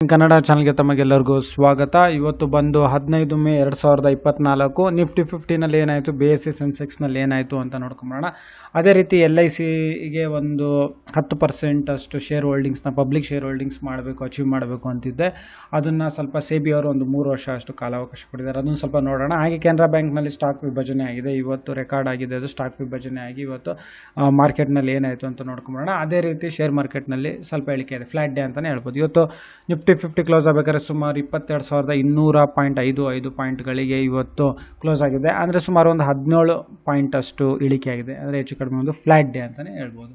ಕನ್ನಡ ಚಾನಲ್ಗೆ ತಮಗೆಲ್ಲರಿಗೂ ಸ್ವಾಗತ. ಇವತ್ತು ಬಂದು ಹದಿನೈದು ಮೇ ಎರಡು ಸಾವಿರದ ಇಪ್ಪತ್ನಾಲ್ಕು. ನಿಫ್ಟಿ ಫಿಫ್ಟಿನಲ್ಲಿ ಏನಾಯಿತು? ಬಿ ಎಸ್ ಸಿ ಸೆನ್ಸೆಕ್ಸ್ನಲ್ಲಿ ಏನಾಯಿತು ಅಂತ ನೋಡ್ಕೊಂಬರೋಣ. ಅದೇ ರೀತಿ ಎಲ್ ಐ ಸಿಗೆ ಒಂದು ಹತ್ತು ಪರ್ಸೆಂಟ್ ಅಷ್ಟು ಶೇರ್ ಹೋಲ್ಡಿಂಗ್ಸ್ನ ಪಬ್ಲಿಕ್ ಶೇರ್ ಹೋಲ್ಡಿಂಗ್ಸ್ ಮಾಡಬೇಕು ಅಚೀವ್ ಮಾಡಬೇಕು ಅಂತಿದ್ದೆ. ಅದನ್ನು ಸ್ವಲ್ಪ ಸೆಬಿ ಅವರು ಒಂದು ಮೂರು ವರ್ಷ ಅಷ್ಟು ಕಾಲಾವಕಾಶ ಕೊಟ್ಟಿದ್ದಾರೆ. ಅದನ್ನು ಸ್ವಲ್ಪ ನೋಡೋಣ. ಹಾಗೆ ಕೆನರಾ ಬ್ಯಾಂಕ್ನಲ್ಲಿ ಸ್ಟಾಕ್ ವಿಭಜನೆ ಆಗಿದೆ. ಇವತ್ತು ರೆಕಾರ್ಡ್ ಆಗಿದೆ. ಅದು ಸ್ಟಾಕ್ ವಿಭಜನೆ ಆಗಿ ಇವತ್ತು ಮಾರ್ಕೆಟ್ನಲ್ಲಿ ಏನಾಯಿತು ಅಂತ ನೋಡ್ಕೊಂಬೋಣ ಅದೇ ರೀತಿ ಶೇರ್ ಮಾರ್ಕೆಟ್ನಲ್ಲಿ ಸ್ವಲ್ಪ ಇಳಿಕೆ ಇದೆ. ಫ್ಲಾಟ್ ಡೇ ಅಂತಲೇ ಹೇಳ್ಬೋದು. ಇವತ್ತು ನಿಫ್ಟಿ ಫಿಫ್ಟಿ ಕ್ಲೋಸ್ ಆಗಬೇಕಾದ್ರೆ ಸುಮಾರು ಇಪ್ಪತ್ತೆರಡು ಸಾವಿರದ ಇನ್ನೂರ ಪಾಯಿಂಟ್ ಐದು ಐದು ಪಾಯಿಂಟ್ಗಳಿಗೆ ಇವತ್ತು ಕ್ಲೋಸ್ ಆಗಿದೆ. ಅಂದರೆ ಸುಮಾರು ಒಂದು ಹದಿನೇಳು ಪಾಯಿಂಟ್ ಅಷ್ಟು ಇಳಿಕೆ ಆಗಿದೆ. ಅಂದರೆ ಹೆಚ್ಚು ಕಡಿಮೆ ಒಂದು ಫ್ಲಾಟ್ ಡೇ ಅಂತಲೇ ಹೇಳ್ಬೋದು.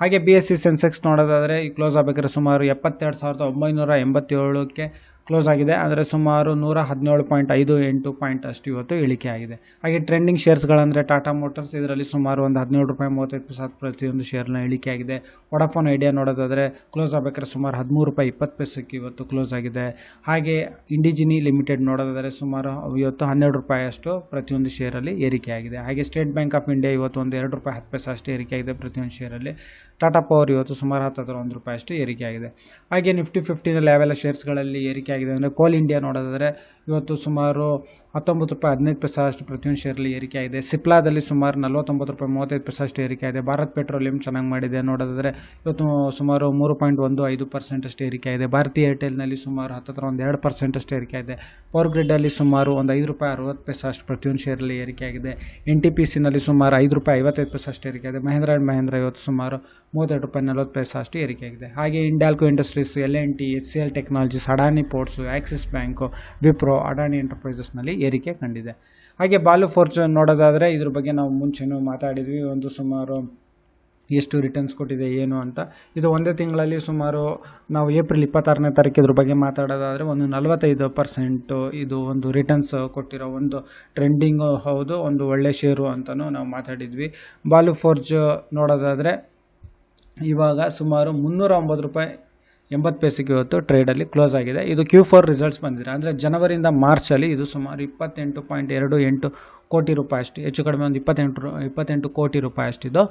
ಹಾಗೆ ಬಿ ಎಸ್ ಸಿ ಸೆನ್ಸೆಕ್ಸ್ ನೋಡೋದಾದರೆ ಈ ಕ್ಲೋಸ್ ಆಗಬೇಕಾದ್ರೆ ಸುಮಾರು ಎಪ್ಪತ್ತೆರಡು ಸಾವಿರದ ಒಂಬೈನೂರ ಎಂಬತ್ತೇಳಕ್ಕೆ ಕ್ಲೋಸ್ ಆಗಿದೆ. ಅಂದರೆ ಸುಮಾರು ನೂರ ಹದಿನೇಳು ಪಾಯಿಂಟ್ ಐದು ಎಂಟು ಪಾಯಿಂಟ್ ಅಷ್ಟು ಇವತ್ತು ಇಳಿಕೆ ಆಗಿದೆ. ಹಾಗೆ ಟ್ರೆಂಡಿಂಗ್ ಶೇರ್ಸ್ಗಳಂದರೆ ಟಾಟಾ ಮೋಟರ್ಸ್ ಇದರಲ್ಲಿ ಸುಮಾರು ಒಂದು ಹದಿನೇಳು ರೂಪಾಯಿ ಮೂವತ್ತೈದು ಪೈಸೆ ಪ್ರತಿಯೊಂದು ಶೇರ್ನ ಇಳಿಕೆ ಆಗಿದೆ. ವಡಾಫೋನ್ ಐಡಿಯಾ ನೋಡೋದಾದರೆ ಕ್ಲೋಸ್ ಆಗಬೇಕಾದ್ರೆ ಸುಮಾರು ಹದಿಮೂರು ರೂಪಾಯಿ ಇಪ್ಪತ್ತು ಪೈಸಕ್ಕೆ ಇವತ್ತು ಕ್ಲೋಸ್ ಆಗಿದೆ. ಹಾಗೆ ಇಂಡಿಜಿನಿ ಲಿಮಿಟೆಡ್ ನೋಡೋದಾದರೆ ಸುಮಾರು ಇವತ್ತು ಹನ್ನೆರಡು ರೂಪಾಯಿ ಅಷ್ಟು ಪ್ರತಿಯೊಂದು ಶೇರಲ್ಲಿ ಏರಿಕೆ ಆಗಿದೆ. ಹಾಗೆ ಸ್ಟೇಟ್ ಬ್ಯಾಂಕ್ ಆಫ್ ಇಂಡಿಯಾ ಇವತ್ತು ಒಂದು ಎರಡು ರೂಪಾಯಿ ಹತ್ತು ಪೈಸೆ ಅಷ್ಟು ಏರಿಕೆ ಆಗಿದೆ ಪ್ರತಿಯೊಂದು ಶೇರಲ್ಲಿ ಟಾಟಾ ಪವರ್ ಇವತ್ತು ಸುಮಾರು ಹತ್ತಿರ ಒಂದು ರೂಪಾಯಿ ಅಷ್ಟು ಏರಿಕೆ ಆಗಿದೆ. ಹಾಗೆ ನಿಫ್ಟಿ ಫಿಫ್ಟಿನಲ್ಲಿ ಯಾವೆಲ್ಲ ಶೇರ್ಸ್ಗಳಲ್ಲಿ ಏರಿಕೆ ಆಗಿದೆ. ಅಂದರೆ ಕೋಲ್ ಇಂಡಿಯಾ ನೋಡೋದಾದರೆ ಇವತ್ತು ಸುಮಾರು ಹತ್ತೊಂಬತ್ತು ರೂಪಾಯಿ ಹದಿನೈದು ಪೈಸೆ ಅಷ್ಟು ಪ್ರತಿಯೊಂದು ಶೇರಲ್ಲಿ ಏರಿಕೆ ಆಗಿದೆ. ಸಿಪ್ಲಾದಲ್ಲಿ ಸುಮಾರು ನಲ್ವತ್ತೊಂಬತ್ತು ರೂಪಾಯಿ, ಮೂವತ್ತೈದು ಪೈಸಷ್ಟು ಏರಿಕೆ ಆಗಿದೆ. ಭಾರತ್ ಪೆಟ್ರೋಲಿಯಂ ಚೆನ್ನಾಗಿ ಮಾಡಿದೆ. ನೋಡೋದಾದರೆ ಇವತ್ತು ಸುಮಾರು ಮೂರು ಪಾಯಿಂಟ್ ಒಂದು ಐದು ಪರ್ಸೆಂಟಷ್ಟು ಏರಿಕೆ ಆಗಿದೆ. ಭಾರತಿ ಏರ್ಟೆಲ್ನಲ್ಲಿ ಸುಮಾರು ಹತ್ತತ್ರ ಒಂದು ಎರಡು ಪರ್ಸೆಂಟಷ್ಟು ಏರಿಕೆ ಆಗಿದೆ. ಪವರ್ ಗ್ರಿಡ್ಡಲ್ಲಿ ಸುಮಾರು ಒಂದು ಐದು ರೂಪಾಯಿ ಅರವತ್ತು ಪೈಸೆ ಅಷ್ಟು ಪ್ರತಿಯೊಂದು ಶೇರಲ್ಲಿ ಏರಿಕೆ ಆಗಿದೆ. ಎನ್ ಟಿ ಪಿ ಸಿನಲ್ಲಿ ಸುಮಾರು ಐದು ರೂಪಾಯಿ ಐವತ್ತೈದು ಪೈಸಷ್ಟು ಏರಿಕೆ ಆಗಿದೆ. ಮಹೇಂದ್ರ ಆ್ಯಂಡ್ ಮಹೇಂದ್ರ ಇವತ್ತು ಸುಮಾರು ಮೂವತ್ತೆರಡು ರೂಪಾಯಿ ನಲ್ವತ್ತು ಪೈಸೆ ಅಷ್ಟು ಏರಿಕೆ ಆಗಿದೆ. ಹಾಗೆ Hindalco industries, L and T, H C L technologies, Adani ports, Axis bank, Wipro Adani ಎಂಟರ್ಪ್ರೈಸಸ್ನಲ್ಲಿ ಏರಿಕೆ ಕಂಡಿದೆ. ಹಾಗೆ ಬಾಲು ಫೋರ್ಚೂನ್ ನೋಡೋದಾದರೆ ಇದ್ರ ಬಗ್ಗೆ ನಾವು ಮುಂಚೆನೂ ಮಾತಾಡಿದ್ವಿ. ಒಂದು ಸುಮಾರು ಎಷ್ಟು ರಿಟರ್ನ್ಸ್ ಕೊಟ್ಟಿದೆ, ಏನು ಅಂತ. ಇದು ಒಂದೇ ತಿಂಗಳಲ್ಲಿ ಸುಮಾರು ನಾವು ಏಪ್ರಿಲ್ ಇಪ್ಪತ್ತಾರನೇ ತಾರೀಕು ಇದ್ರ ಬಗ್ಗೆ ಮಾತಾಡೋದಾದರೆ ಒಂದು ನಲವತ್ತೈದು ಪರ್ಸೆಂಟು ಇದು ಒಂದು ರಿಟರ್ನ್ಸ್ ಕೊಟ್ಟಿರೋ ಒಂದು ಟ್ರೆಂಡಿಂಗು ಹೌದು, ಒಂದು ಒಳ್ಳೆ ಷೇರು ಅಂತಲೂ ನಾವು ಮಾತಾಡಿದ್ವಿ. ಬಾಲು ಫೋರ್ಜ್ ನೋಡೋದಾದರೆ ಇವಾಗ ಸುಮಾರು ಮುನ್ನೂರ ಒಂಬತ್ತು ರೂಪಾಯಿ ಎಂಬತ್ತು ಪೈಸೆಗೆ ಇವತ್ತು ಟ್ರೇಡಲ್ಲಿ ಕ್ಲೋಸ್ ಆಗಿದೆ. ಇದು ಕ್ಯೂ ಫೋರ್ ರಿಸಲ್ಟ್ಸ್ ಬಂದಿದೆ. ಅಂದರೆ ಜನವರಿಯಿಂದ ಮಾರ್ಚಲ್ಲಿ ಇದು ಸುಮಾರು ಇಪ್ಪತ್ತೆಂಟು ಪಾಯಿಂಟ್ ಎರಡು ಎಂಟು ಕೋಟಿ ರೂಪಾಯಿ ಅಷ್ಟು, ಹೆಚ್ಚು ಕಡಿಮೆ ಒಂದು ಇಪ್ಪತ್ತೆಂಟು ಇಪ್ಪತ್ತೆಂಟು ಕೋಟಿ ರೂಪಾಯಿ ಅಷ್ಟಿದ್ದು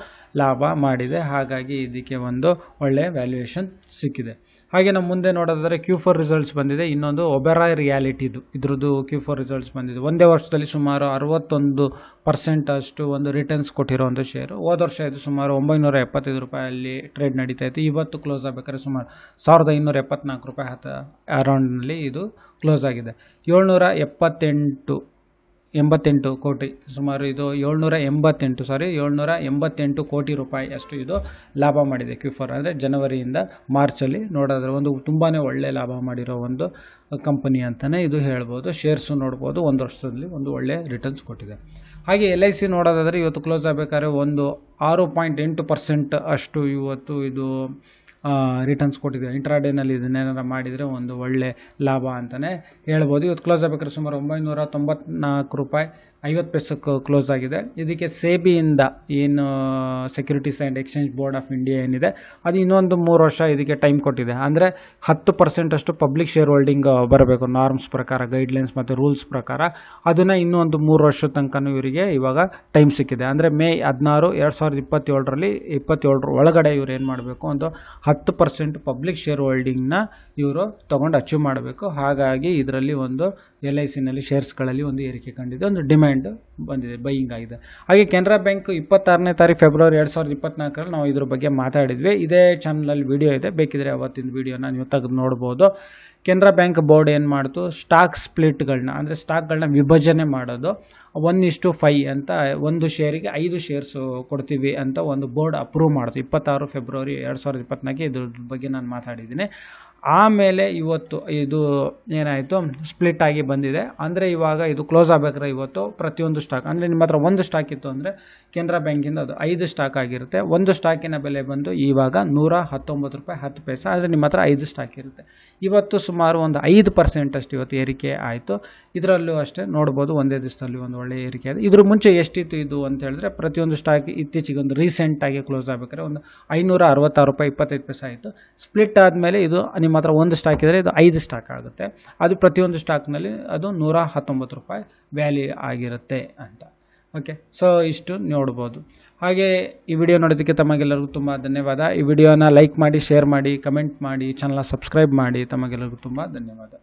ಲಾಭ ಮಾಡಿದೆ. ಹಾಗಾಗಿ ಇದಕ್ಕೆ ಒಂದು ಒಳ್ಳೆಯ ವ್ಯಾಲ್ಯೂಯೇಷನ್ ಸಿಕ್ಕಿದೆ. ಹಾಗೆ ನಾವು ಮುಂದೆ ನೋಡೋದಾದರೆ ಕ್ಯೂ ಫೋರ್ ರಿಸಲ್ಟ್ಸ್ ಬಂದಿದೆ. ಇನ್ನೊಂದು ಒಬೆರಾಯ್ ರಿಯಾಲಿಟಿದು ಇದ್ರದ್ದು ಕ್ಯೂ ಫೋರ್ ರಿಸಲ್ಟ್ಸ್ ಬಂದಿದೆ. ಒಂದೇ ವರ್ಷದಲ್ಲಿ ಸುಮಾರು ಅರವತ್ತೊಂದು ಪರ್ಸೆಂಟ್ ಅಷ್ಟು ಒಂದು ರಿಟರ್ನ್ಸ್ ಒಂದು ಶೇರು ಹೋದ ವರ್ಷ ಇದು ಸುಮಾರು ಒಂಬೈನೂರ ಎಪ್ಪತ್ತೈದು ರೂಪಾಯಲ್ಲಿ ಟ್ರೇಡ್ ನಡೀತಾ ಇತ್ತು. ಇವತ್ತು ಕ್ಲೋಸ್ ಆಗಬೇಕಾದ್ರೆ ಸುಮಾರು ಸಾವಿರದ ಇನ್ನೂರ ಎಪ್ಪತ್ನಾಲ್ಕು ರೂಪಾಯಿ ಹತ್ತ ಅರೌಂಡ್ನಲ್ಲಿ ಇದು ಕ್ಲೋಸ್ ಆಗಿದೆ. ಏಳ್ನೂರ ಎಪ್ಪತ್ತೆಂಟು ಎಂಬತ್ತೆಂಟು ಕೋಟಿ, ಸುಮಾರು ಇದು ಏಳ್ನೂರ ಎಂಬತ್ತೆಂಟು ಸಾರಿ ಏಳ್ನೂರ ಎಂಬತ್ತೆಂಟು ಕೋಟಿ ರೂಪಾಯಿ ಅಷ್ಟು ಇದು ಲಾಭ ಮಾಡಿದೆ ಕ್ಯೂಫರ್ ಅಂದರೆ ಜನವರಿಯಿಂದ ಮಾರ್ಚಲ್ಲಿ. ನೋಡೋದ್ರೆ ಒಂದು ತುಂಬಾ ಒಳ್ಳೆ ಲಾಭ ಮಾಡಿರೋ ಒಂದು ಕಂಪನಿ ಅಂತಲೇ ಇದು ಹೇಳ್ಬೋದು. ಶೇರ್ಸು ನೋಡ್ಬೋದು, ಒಂದು ವರ್ಷದಲ್ಲಿ ಒಂದು ಒಳ್ಳೆ ರಿಟರ್ನ್ಸ್ ಕೊಟ್ಟಿದೆ. ಹಾಗೆ ಎಲ್ ಐ ಸಿ ನೋಡೋದಾದರೆ ಇವತ್ತು ಕ್ಲೋಸ್ ಆಗಬೇಕಾದ್ರೆ ಒಂದು ಆರು ಪಾಯಿಂಟ್ ಎಂಟು ಪರ್ಸೆಂಟ್ ಅಷ್ಟು ಇವತ್ತು ಇದು ರಿಟರ್ನ್ಸ್ ಕೊಟ್ಟಿದೆ. ಇಂಟ್ರಾಡೇನಲ್ಲಿ ಇದನ್ನೇನಾರ ಮಾಡಿದರೆ ಒಂದು ಒಳ್ಳೆ ಲಾಭ ಅಂತಲೇ ಹೇಳ್ಬೋದು. ಇವತ್ತು ಕ್ಲೋಸ್ ಆಗಬೇಕಾದ್ರೆ ಸುಮಾರು ಒಂಬೈನೂರ ತೊಂಬತ್ನಾಲ್ಕು ರೂಪಾಯಿ ಐವತ್ತು ಪೈಸಕ್ಕೆ ಕ್ಲೋಸ್ ಆಗಿದೆ. ಇದಕ್ಕೆ ಸೇಬಿಯಿಂದ ಏನು securities and exchange board of India ಏನಿದೆ, ಅದು ಇನ್ನೊಂದು ಮೂರು ವರ್ಷ ಇದಕ್ಕೆ ಟೈಮ್ ಕೊಟ್ಟಿದೆ. ಅಂದರೆ ಹತ್ತು ಪರ್ಸೆಂಟಷ್ಟು ಪಬ್ಲಿಕ್ ಶೇರ್ ಹೋಲ್ಡಿಂಗ್ ಬರಬೇಕು. ನಾರ್ಮ್ಸ್ ಪ್ರಕಾರ ಗೈಡ್ಲೈನ್ಸ್ ಮತ್ತು ರೂಲ್ಸ್ ಪ್ರಕಾರ. ಅದನ್ನು ಇನ್ನೊಂದು ಮೂರು ವರ್ಷದ ತನಕ ಇವರಿಗೆ ಇವಾಗ ಟೈಮ್ ಸಿಕ್ಕಿದೆ. ಅಂದರೆ ಮೇ ಹದಿನಾರು, ಎರಡು ಸಾವಿರದ ಇಪ್ಪತ್ತೇಳರಲ್ಲಿ ಇಪ್ಪತ್ತೇಳರ ಒಳಗಡೆ ಇವ್ರು ಏನು ಮಾಡಬೇಕು? ಒಂದು ಹತ್ತು ಪರ್ಸೆಂಟ್ ಪಬ್ಲಿಕ್ ಶೇರ್ ಹೋಲ್ಡಿಂಗ್ನ ಇವರು ತೊಗೊಂಡು ಅಚೀವ್ ಮಾಡಬೇಕು. ಹಾಗಾಗಿ ಇದರಲ್ಲಿ ಒಂದು ಎಲ್ ಐ ಸಿನಲ್ಲಿ ಶೇರ್ಸ್ಗಳಲ್ಲಿ ಒಂದು ಏರಿಕೆ ಕಂಡಿದೆ. ಒಂದು ಡಿಮ್ಯಾಂಡ್ ಬಂದಿದೆ ಬೈಯಿಂಗ್ ಆಗಿದೆ. ಹಾಗೆ ಕೆನರಾ ಬ್ಯಾಂಕ್ ಇಪ್ಪತ್ತಾರನೇ ತಾರೀಕು ಫೆಬ್ರವರಿ ಎರಡು ಸಾವಿರದ ಇಪ್ಪತ್ತ್ನಾಲ್ಕರಲ್ಲಿ ನಾವು ಇದ್ರ ಬಗ್ಗೆ ಮಾತಾಡಿದ್ವಿ. ಇದೇ ಚಾನಲಲ್ಲಿ ವಿಡಿಯೋ ಇದೆ. ಬೇಕಿದ್ರೆ ಅವತ್ತಿನ ವಿಡಿಯೋನ ನೀವು ತೆಗೆದು ನೋಡ್ಬೋದು. ಕೆನರಾ ಬ್ಯಾಂಕ್ ಬೋರ್ಡ್ ಏನು ಮಾಡ್ತು? ಸ್ಟಾಕ್ ಸ್ಪ್ಲಿಟ್ಗಳನ್ನ ಅಂದರೆ ಸ್ಟಾಕ್ಗಳನ್ನ ವಿಭಜನೆ ಮಾಡೋದು ಒನ್ ಇಷ್ಟು ಫೈ ಅಂತ ಒಂದು ಶೇರಿಗೆ ಐದು ಶೇರ್ಸು ಕೊಡ್ತೀವಿ ಅಂತ ಒಂದು ಬೋರ್ಡ್ ಅಪ್ರೂವ್ ಮಾಡ್ತು. ಇಪ್ಪತ್ತಾರು ಫೆಬ್ರವರಿ ಎರಡು ಸಾವಿರದ ಇಪ್ಪತ್ನಾಲ್ಕು. ಇದ್ರ ಬಗ್ಗೆ ನಾನು ಮಾತಾಡಿದ್ದೀನಿ. ಆಮೇಲೆ ಇವತ್ತು ಇದು ಏನಾಯಿತು? ಸ್ಪ್ಲಿಟ್ ಆಗಿ ಬಂದಿದೆ. ಅಂದರೆ ಇವಾಗ ಇದು ಕ್ಲೋಸ್ ಆಗಬೇಕಾದ್ರೆ ಇವತ್ತು ಪ್ರತಿಯೊಂದು ಸ್ಟಾಕ್ ಅಂದರೆ ನಿಮ್ಮ ಹತ್ರ ಒಂದು ಸ್ಟಾಕ್ ಇತ್ತು ಅಂದರೆ ಕೆನರಾ ಬ್ಯಾಂಕಿಂದ ಅದು ಐದು ಸ್ಟಾಕ್ ಆಗಿರುತ್ತೆ. ಒಂದು ಸ್ಟಾಕಿನ ಬೆಲೆ ಬಂದು ಇವಾಗ ನೂರ ಹತ್ತೊಂಬತ್ತು ರೂಪಾಯಿ ಹತ್ತು ಪೈಸೆ, ಆದರೆ ನಿಮ್ಮ ಹತ್ರ ಐದು ಸ್ಟಾಕ್ ಇರುತ್ತೆ. ಇವತ್ತು ಸುಮಾರು ಒಂದು ಐದು ಪರ್ಸೆಂಟ್ ಅಷ್ಟು ಇವತ್ತು ಏರಿಕೆ ಆಯಿತು. ಇದರಲ್ಲೂ ಅಷ್ಟೇ ನೋಡ್ಬೋದು, ಒಂದೇ ದಿವಸದಲ್ಲಿ ಒಂದು ಒಳ್ಳೆ ಏರಿಕೆ ಆಯಿತು. ಇದ್ರ ಮುಂಚೆ ಎಷ್ಟಿತ್ತು ಇದು ಅಂತ ಹೇಳಿದ್ರೆ ಪ್ರತಿಯೊಂದು ಸ್ಟಾಕ್ ಇತ್ತೀಚೆಗೆ ಒಂದು ರೀಸೆಂಟಾಗಿ ಕ್ಲೋಸ್ ಆಗಬೇಕಾದ್ರೆ ಒಂದು ಐನೂರ ಅರವತ್ತಾರು ರೂಪಾಯಿ, ಇಪ್ಪತ್ತೈದು ಪೈಸೆ ಆಯಿತು. ಸ್ಪ್ಲಿಟ್ ಆದಮೇಲೆ ಇದು ನಿಮ್ಮ ಹತ್ರ ಒಂದು ಸ್ಟಾಕ್ ಇದ್ದರೆ ಇದು ಐದು ಸ್ಟಾಕ್ ಆಗುತ್ತೆ. ಅದು ಪ್ರತಿಯೊಂದು ಸ್ಟಾಕ್ನಲ್ಲಿ ಅದು ನೂರ ಹತ್ತೊಂಬತ್ತು ರೂಪಾಯಿ ವ್ಯಾಲ್ಯೂ ಆಗಿರುತ್ತೆ ಅಂತ. ಓಕೆ ಸೊ ಇಷ್ಟು ನೋಡ್ಬೋದು. ಹಾಗೆ ಈ ವಿಡಿಯೋ ನೋಡೋದಕ್ಕೆ ತಮಗೆಲ್ಲರಿಗೂ ತುಂಬ ಧನ್ಯವಾದ. ಈ ವಿಡಿಯೋನ ಲೈಕ್ ಮಾಡಿ ಶೇರ್ ಮಾಡಿ ಕಮೆಂಟ್ ಮಾಡಿ ಚಾನಲ್ನ ಸಬ್ಸ್ಕ್ರೈಬ್ ಮಾಡಿ ತಮಗೆಲ್ಲರಿಗೂ ತುಂಬ ಧನ್ಯವಾದ.